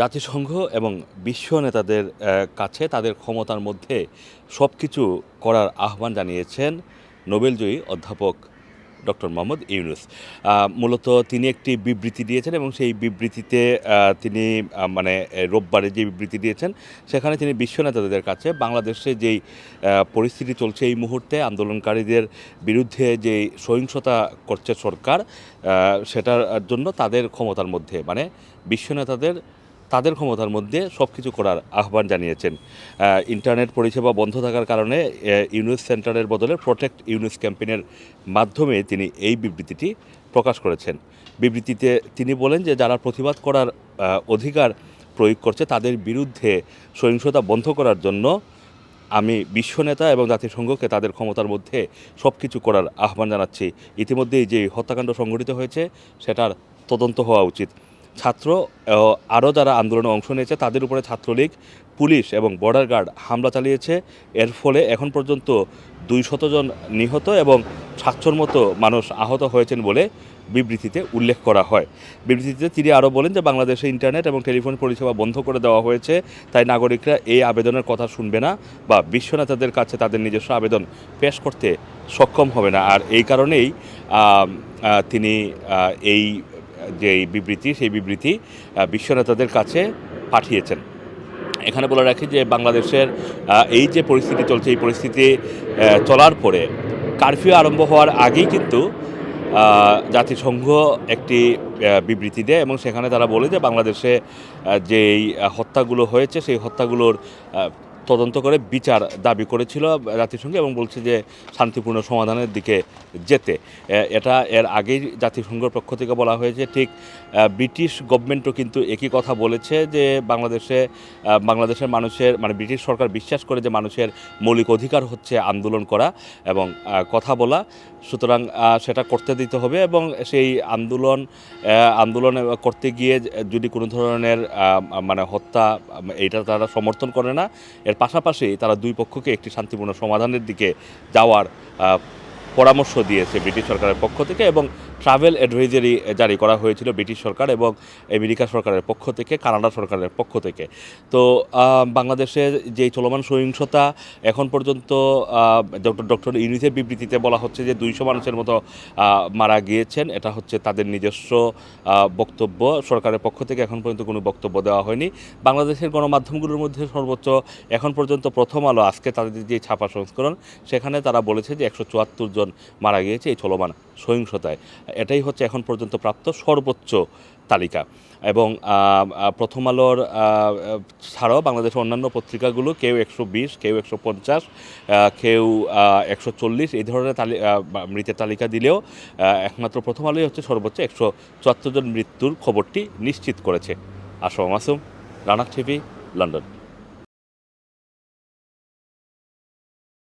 জাতিসংঘ এবং বিশ্ব নেতাদের কাছে তাদের ক্ষমতার মধ্যে সব কিছু করার আহ্বান জানিয়েছেন নোবেলজয়ী অধ্যাপক ডক্টর মোহাম্মদ ইউনুস। মূলত তিনি একটি বিবৃতি দিয়েছেন এবং সেই বিবৃতিতে তিনি মানে রোববারে যে বিবৃতি দিয়েছেন, সেখানে তিনি বিশ্ব নেতাদের কাছে বাংলাদেশে যেই পরিস্থিতি চলছে এই মুহূর্তে, আন্দোলনকারীদের বিরুদ্ধে যে সহিংসতা করছে সরকার সেটার জন্য তাদের ক্ষমতার মধ্যে মানে বিশ্ব নেতাদের তাদের ক্ষমতার মধ্যে সব কিছু করার আহ্বান জানিয়েছেন। ইন্টারনেট পরিষেবা বন্ধ থাকার কারণে ইউনুস সেন্টারের বদলে প্রোটেক্ট ইউনুস ক্যাম্পেইনের মাধ্যমে তিনি এই বিবৃতিটি প্রকাশ করেছেন। বিবৃতিতে তিনি বলেন যে, যারা প্রতিবাদ করার অধিকার প্রয়োগ করছে, তাদের বিরুদ্ধে সহিংসতা বন্ধ করার জন্য আমি বিশ্ব নেতা এবং জাতিসংঘকে তাদের ক্ষমতার মধ্যে সব কিছু করার আহ্বান জানাচ্ছি। ইতিমধ্যেই যে হত্যাকাণ্ড সংঘটিত হয়েছে, সেটার তদন্ত হওয়া উচিত। ছাত্র আরও যারা আন্দোলনে অংশ নিয়েছে, তাদের উপরে ছাত্রলীগ, পুলিশ এবং বর্ডার গার্ড হামলা চালিয়েছে। এর ফলে এখন পর্যন্ত দুই শতজন নিহত এবং সাতশোর মতো মানুষ আহত হয়েছেন বলে বিবৃতিতে উল্লেখ করা হয়। বিবৃতিতে তিনি আরও বলেন যে, বাংলাদেশে ইন্টারনেট এবং টেলিফোন পরিষেবা বন্ধ করে দেওয়া হয়েছে, তাই নাগরিকরা এই আবেদনের কথা শুনবে না বা বিশ্ব নেতাদের কাছে তাদের নিজস্ব আবেদন পেশ করতে সক্ষম হবে না। আর এই কারণেই তিনি এই যে বিবৃতি সেই বিবৃতি আহ, বিশ্ব নেতাদের কাছে পাঠিয়েছেন। এখানে বলে রাখি যে বাংলাদেশের এই যে পরিস্থিতি চলছে এই পরিস্থিতি চলার পরে কারফিউ আরম্ভ হওয়ার আগেই কিন্তু জাতিসংঘ একটি বিবৃতি দেয় এবং সেখানে তারা বলে যে বাংলাদেশে যেই হত্যাগুলো হয়েছে সেই হত্যাগুলোর তদন্ত করে বিচার দাবি করেছিল জাতিসংঘ এবং বলছে যে শান্তিপূর্ণ সমাধানের দিকে যেতে। এটা এর আগেই জাতিসংঘের পক্ষ থেকে বলা হয়েছে। ঠিক ব্রিটিশ গভর্নমেন্টও কিন্তু একই কথা বলেছে যে বাংলাদেশে বাংলাদেশের মানুষের মানে ব্রিটিশ সরকার বিশ্বাস করে যে মানুষের মৌলিক অধিকার হচ্ছে আন্দোলন করা এবং কথা বলা। সুতরাং সেটা করতে দিতে হবে এবং সেই আন্দোলন আন্দোলন করতে গিয়ে যদি কোনো ধরনের মানে হত্যা, এইটা তারা সমর্থন করে না এর পাশাপাশি তারা দুই পক্ষকে একটি শান্তিপূর্ণ সমাধানের দিকে যাওয়ার পরামর্শ দিয়েছে ব্রিটিশ সরকারের পক্ষ থেকে এবং ট্রাভেল অ্যাডভাইজারি জারি করা হয়েছিল ব্রিটিশ সরকার এবং আমেরিকা সরকারের পক্ষ থেকে কানাডা সরকারের পক্ষ থেকে। তো আহ, বাংলাদেশের যে চলমান সহিংসতা এখন পর্যন্ত ডক্টর ডক্টর ইউনিসেফ বিবৃতিতে বলা হচ্ছে যে দুইশো মানুষের মতো মারা গিয়েছেন। এটা হচ্ছে তাদের নিজস্ব বক্তব্য। সরকারের পক্ষ থেকে এখন পর্যন্ত কোনো বক্তব্য দেওয়া হয়নি। বাংলাদেশের গণমাধ্যমগুলোর মধ্যে সর্বোচ্চ এখন পর্যন্ত প্রথম আলো আজকে তাদের যে ছাপা সংস্করণ সেখানে তারা বলেছে যে একশো চুয়াত্তর জন মারা গিয়েছে এই চলমান সহিংসতায়। এটাই হচ্ছে এখন পর্যন্ত প্রাপ্ত সর্বোচ্চ তালিকা। এবং প্রথম আলোর ছাড়াও বাংলাদেশের অন্যান্য পত্রিকাগুলো, কেউ একশো বিশ, কেউ একশো পঞ্চাশ কেউ একশো চল্লিশ, এই ধরনের তালি মৃতের তালিকা দিলেও একমাত্র প্রথম আলোই হচ্ছে সর্বোচ্চ একশো চুয়াত্তর জন মৃত্যুর খবরটি নিশ্চিত করেছে। Assam Masum Rana TV, London.